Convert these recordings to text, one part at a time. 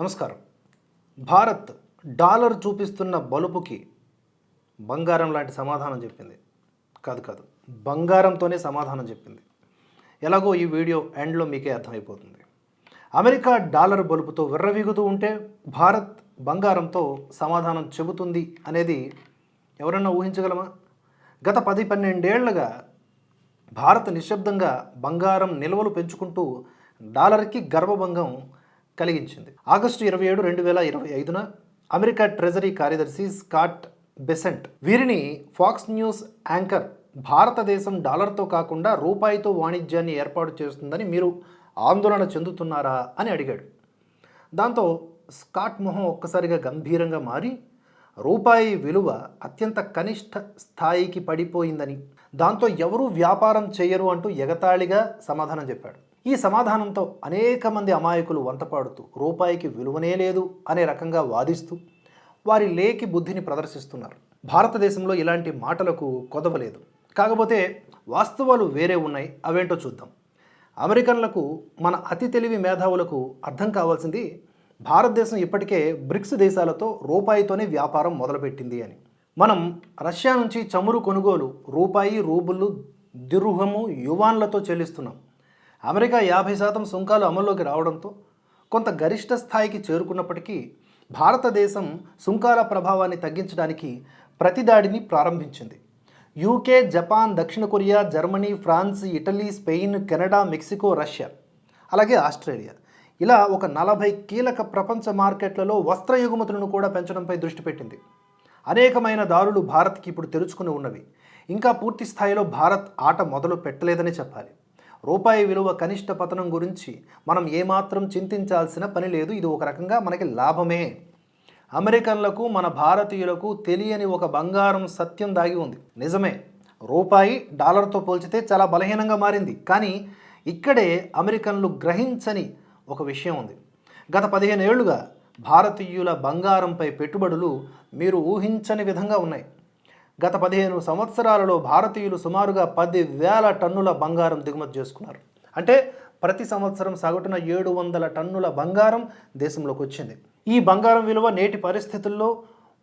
నమస్కారం. భారత్ డాలర్ చూపిస్తున్న బలుపుకి బంగారం లాంటి సమాధానం చెప్పింది. కాదు కాదు. బంగారంతోనే సమాధానం చెప్పింది. ఎలాగో ఈ వీడియో ఎండ్లో మీకే అర్థమైపోతుంది. అమెరికా డాలర్ బలుపుతో విర్రవీగుతూ ఉంటే భారత్ బంగారంతో సమాధానం చెబుతుంది అనేది ఎవరన్నా ఊహించగలమా? గత పది పన్నెండేళ్ళుగా భారత్ నిశ్శబ్దంగా బంగారం నిల్వలు పెంచుకుంటూ డాలర్కి గర్వభంగం కలిగించింది. ఆగస్టు ఇరవై ఏడు రెండు వేల ఇరవై ఐదున అమెరికా ట్రెజరీ కార్యదర్శి స్కాట్ బెసెంట్ వీరిని ఫాక్స్ న్యూస్ యాంకర్ భారతదేశం డాలర్తో కాకుండా రూపాయితో వాణిజ్యాన్ని ఏర్పాటు చేస్తుందని మీరు ఆందోళన చెందుతున్నారా అని అడిగాడు. దాంతో స్కాట్ మొహం ఒక్కసారిగా గంభీరంగా మారి రూపాయి విలువ అత్యంత కనిష్ట స్థాయికి పడిపోయిందని దాంతో ఎవరూ వ్యాపారం చేయరు అంటూ ఎగతాళిగా సమాధానం చెప్పాడు. ఈ సమాధానంతో అనేక మంది అమాయకులు వంతపాడుతూ రూపాయికి విలువనే లేదు అనే రకంగా వాదిస్తూ వారి లేకి బుద్ధిని ప్రదర్శిస్తున్నారు. భారతదేశంలో ఇలాంటి మాటలకు కొదవలేదు. కాకపోతే వాస్తవాలు వేరే ఉన్నాయి. అవేంటో చూద్దాం. అమెరికన్లకు మన అతి తెలివి మేధావులకు అర్థం కావాల్సింది భారతదేశం ఇప్పటికే బ్రిక్స్ దేశాలతో రూపాయితోనే వ్యాపారం మొదలుపెట్టింది అని. మనం రష్యా నుంచి చమురు కొనుగోలు రూపాయి రూబులు దిరుహము యువాన్లతో చెల్లిస్తున్నాం. అమెరికా యాభై శాతం సుంకాలు అమల్లోకి రావడంతో కొంత గరిష్ట స్థాయికి చేరుకున్నప్పటికీ భారతదేశం సుంకాల ప్రభావాన్ని తగ్గించడానికి ప్రతిదాడిని ప్రారంభించింది. యూకే జపాన్ దక్షిణ Korea Germany France Italy Spain Canada Mexico Russia అలాగే ఆస్ట్రేలియా. ఇలా ఒక నలభై కీలక ప్రపంచ మార్కెట్లలో వస్త్ర ఎగుమతులను కూడా పెంచడంపై దృష్టి పెట్టింది. అనేకమైన దారులు భారత్కి ఇప్పుడు తెరుచుకుని ఉన్నవి. ఇంకా పూర్తి స్థాయిలో భారత్ ఆట మొదలు పెట్టలేదని చెప్పాలి. రూపాయి విలువ కనిష్ట పతనం గురించి మనం ఏమాత్రం చింతించాల్సిన పని లేదు. ఇది ఒక రకంగా మనకి లాభమే. అమెరికన్లకు మన భారతీయులకు తెలియని ఒక బంగారం సత్యం దాగి ఉంది. నిజమే రూపాయి డాలర్తో పోల్చితే చాలా బలహీనంగా మారింది. కానీ ఇక్కడే అమెరికన్లు గ్రహించని ఒక విషయం ఉంది. గత పదిహేను ఏళ్ళుగా భారతీయుల బంగారంపై పెట్టుబడులు మీరు ఊహించని విధంగా ఉన్నాయి. గత పదిహేను సంవత్సరాలలో భారతీయులు సుమారుగా పది వేల టన్నుల బంగారం దిగుమతి చేసుకున్నారు. అంటే ప్రతి సంవత్సరం సగటున ఏడు వందల టన్నుల బంగారం దేశంలోకి వచ్చింది. ఈ బంగారం విలువ నేటి పరిస్థితుల్లో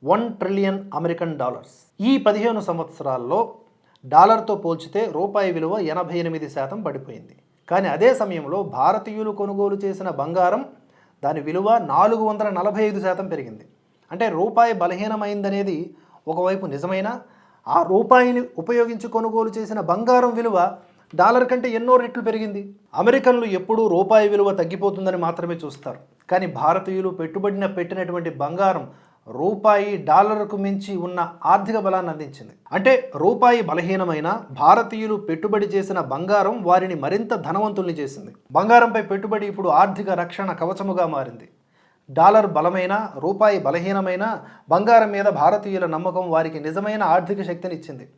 వన్ ట్రిలియన్ అమెరికన్ డాలర్స్. ఈ పదిహేను సంవత్సరాల్లో డాలర్తో పోల్చితే రూపాయి విలువ ఎనభై ఎనిమిది శాతం పడిపోయింది. కానీ అదే సమయంలో భారతీయులు కొనుగోలు చేసిన బంగారం దాని విలువ నాలుగు వందల నలభై ఐదు శాతం పెరిగింది. అంటే రూపాయి బలహీనమైందనేది ఒకవైపు నిజమైన ఆ రూపాయిని ఉపయోగించి కొనుగోలు చేసిన బంగారం విలువ డాలర్ కంటే ఎన్నో రెట్లు పెరిగింది. అమెరికన్లు ఎప్పుడూ రూపాయి విలువ తగ్గిపోతుందని మాత్రమే చూస్తారు. కానీ భారతీయులు పెట్టుబడిన పెట్టినటువంటి బంగారం రూపాయి డాలర్కు మించి ఉన్న ఆర్థిక బలాన్ని అందించింది. అంటే రూపాయి బలహీనమైన భారతీయులు పెట్టుబడి చేసిన బంగారం వారిని మరింత ధనవంతుల్ని చేసింది. బంగారంపై పెట్టుబడి ఇప్పుడు ఆర్థిక రక్షణ కవచముగా మారింది. డాలర్ బలమైన రూపాయి బలహీనమైన బంగారం మీద భారతీయుల నమ్మకం వారికి నిజమైన ఆర్థిక శక్తిని ఇచ్చింది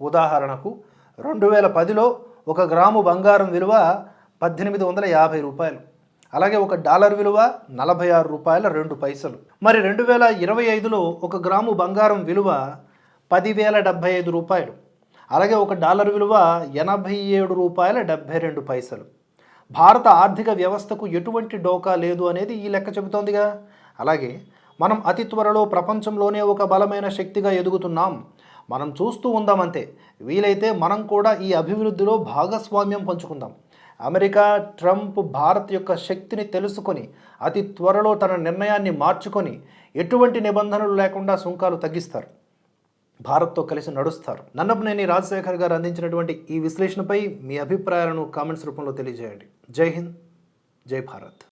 ఉదాహరణకు రెండు వేల పదిలో ఒక గ్రాము బంగారం విలువ పద్దెనిమిది వందల యాభై రూపాయలు. అలాగే ఒక డాలర్ విలువ నలభై ఆరు రూపాయల రెండు పైసలు. మరి రెండు వేల ఇరవై ఐదులో ఒక గ్రాము బంగారం విలువ పదివేల డెబ్భై ఐదు రూపాయలు. అలాగే ఒక డాలర్ విలువ ఎనభై ఏడు రూపాయల డెబ్భై రెండు పైసలు. భారత ఆర్థిక వ్యవస్థకు ఎటువంటి డోకా లేదు అనేది ఈ లెక్క చెబుతోందిగా. అలాగే మనం అతి త్వరలో ప్రపంచంలోనే ఒక బలమైన శక్తిగా ఎదుగుతున్నాం. మనం చూస్తూ ఉందామంతే. వీలైతే మనం కూడా ఈ అభివృద్ధిలో భాగస్వామ్యం పంచుకుందాం. అమెరికా ట్రంప్ భారత్ యొక్క శక్తిని తెలుసుకొని అతి త్వరలో తన నిర్ణయాన్ని మార్చుకొని ఎటువంటి నిబంధనలు లేకుండా సుంకాలు తగ్గిస్తారు. భారత్తో కలిసి నడుస్తారు. నన్నపనేని రాజశేఖర్ గారు అందించినటువంటి ఈ విశ్లేషణపై మీ అభిప్రాయాలను కామెంట్స్ రూపంలో తెలియజేయండి. జై హింద్ జై భారత్.